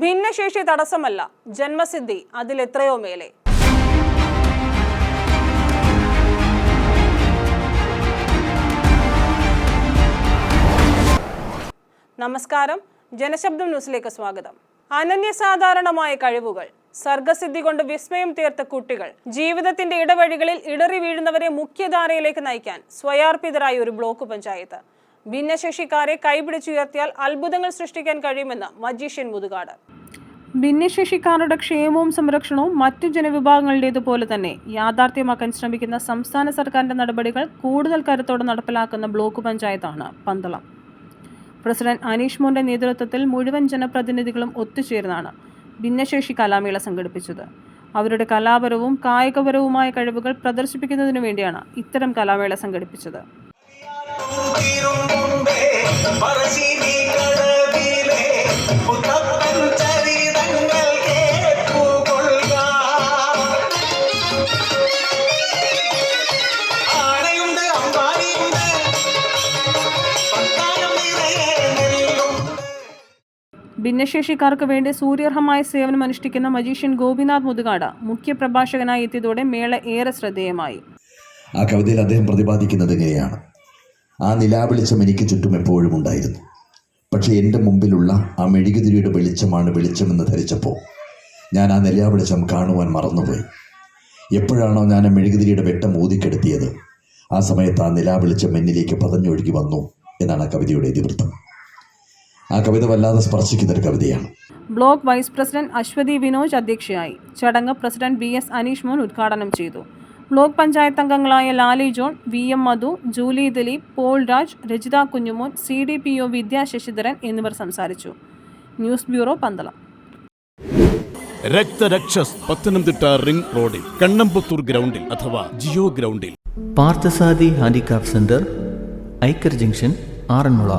ഭിന്നശേഷി തടസ്സമല്ല ജന്മസിദ്ധി അതിലെത്രയോ മേലെ. നമസ്കാരം ജനശബ്ദം ന്യൂസിലേക്ക് സ്വാഗതം. അനന്യസാധാരണമായ കഴിവുകൾ സർഗസിദ്ധി കൊണ്ട് വിസ്മയം തീർത്ത കുട്ടികൾ ജീവിതത്തിന്റെ ഇടവഴികളിൽ ഇടറി വീഴുന്നവരെ മുഖ്യധാരയിലേക്ക് നയിക്കാൻ സ്വയാർപ്പിതരായ ഒരു ബ്ലോക്ക് പഞ്ചായത്ത്. ഭിന്നശേഷിക്കാരെ കൈപിടിച്ചുയർത്തിയാൽ അത്ഭുതങ്ങൾ സൃഷ്ടിക്കാൻ കഴിയുമെന്ന് മജീഷ്യൻ മുതുകാട്. ഭിന്നശേഷിക്കാരുടെ ക്ഷേമവും സംരക്ഷണവും മറ്റു ജനവിഭാഗങ്ങളുടേതുപോലെ തന്നെ യാഥാർത്ഥ്യമാക്കാൻ ശ്രമിക്കുന്ന സംസ്ഥാന സർക്കാരിന്റെ നടപടികൾ കൂടുതൽ കരുത്തോടെ നടപ്പിലാക്കുന്ന ബ്ലോക്ക് പഞ്ചായത്താണ് പന്തളം. പ്രസിഡന്റ് അനീഷ് മോന്റെ നേതൃത്വത്തിൽ മുഴുവൻ ജനപ്രതിനിധികളും ഒത്തുചേർന്നാണ് ഭിന്നശേഷി കലാമേള സംഘടിപ്പിച്ചത്. അവരുടെ കലാപരവും കായികപരവുമായ കഴിവുകൾ പ്രദർശിപ്പിക്കുന്നതിനു വേണ്ടിയാണ് ഇത്തരം കലാമേള സംഘടിപ്പിച്ചത്. ഭിന്നശേഷിക്കാർക്ക് വേണ്ടി സൂര്യർഹമായ സേവനം അനുഷ്ഠിക്കുന്ന മജീഷ്യൻ ഗോപിനാഥ് മുതുകാട് മുഖ്യപ്രഭാഷകനായി എത്തിയതോടെ മേള ഏറെ ശ്രദ്ധേയമായി. ആ കവിതയിൽ അദ്ദേഹം പ്രതിപാദിക്കുന്നത് ഇങ്ങനെയാണ്. ആ നിലാവെളിച്ചം എനിക്ക് ചുറ്റും എപ്പോഴും ഉണ്ടായിരുന്നു. പക്ഷേ എന്റെ മുമ്പിലുള്ള ആ മെഴുകുതിരിയുടെ വെളിച്ചമാണ് വെളിച്ചമെന്ന് ധരിച്ചപ്പോൾ ഞാൻ ആ നിലാവെളിച്ചം കാണുവാൻ മറന്നുപോയി. എപ്പോഴാണോ ഞാൻ ആ മെഴുകുതിരിയുടെ വെട്ടം ഊതിക്കെടുത്തിയത് ആ സമയത്ത് ആ നിലാവെളിച്ചം എന്നിലേക്ക് പതഞ്ഞൊഴുകി വന്നു എന്നാണ് ആ കവിതയുടെ ഇതിവൃത്തം. ആ കവിത വല്ലാതെ സ്പർശിക്കുന്നൊരു കവിതയാണ്. Block vice president Aswathi Vinoj അധ്യക്ഷയായി. ചടങ്ങ് പ്രസിഡന്റ് ബി എസ് അനീഷ് മോൻ ഉദ്ഘാടനം ചെയ്തു. ബ്ലോക്ക് പഞ്ചായത്ത് അംഗങ്ങളായ Lali John V M Madhu Julie Dileep Paul Raj Rajitha Kunjumon C D P O Vidya Sasidharan എന്നിവർ സംസാരിച്ചു. News bureau Pandalam. രക്തരക്ഷസ് Pathanamthitta ring റോഡിൽ കണ്ണമ്പത്തൂർ ഗ്രൗണ്ടിൽ അഥവാ ജിയോ ഗ്രൗണ്ടിൽ. പാർത്ഥസാദി ഹാൻഡിക്രാഫ്റ്റ് സെന്റർ ഐക്കർ ജംഗ്ഷൻ ആറന്മുള.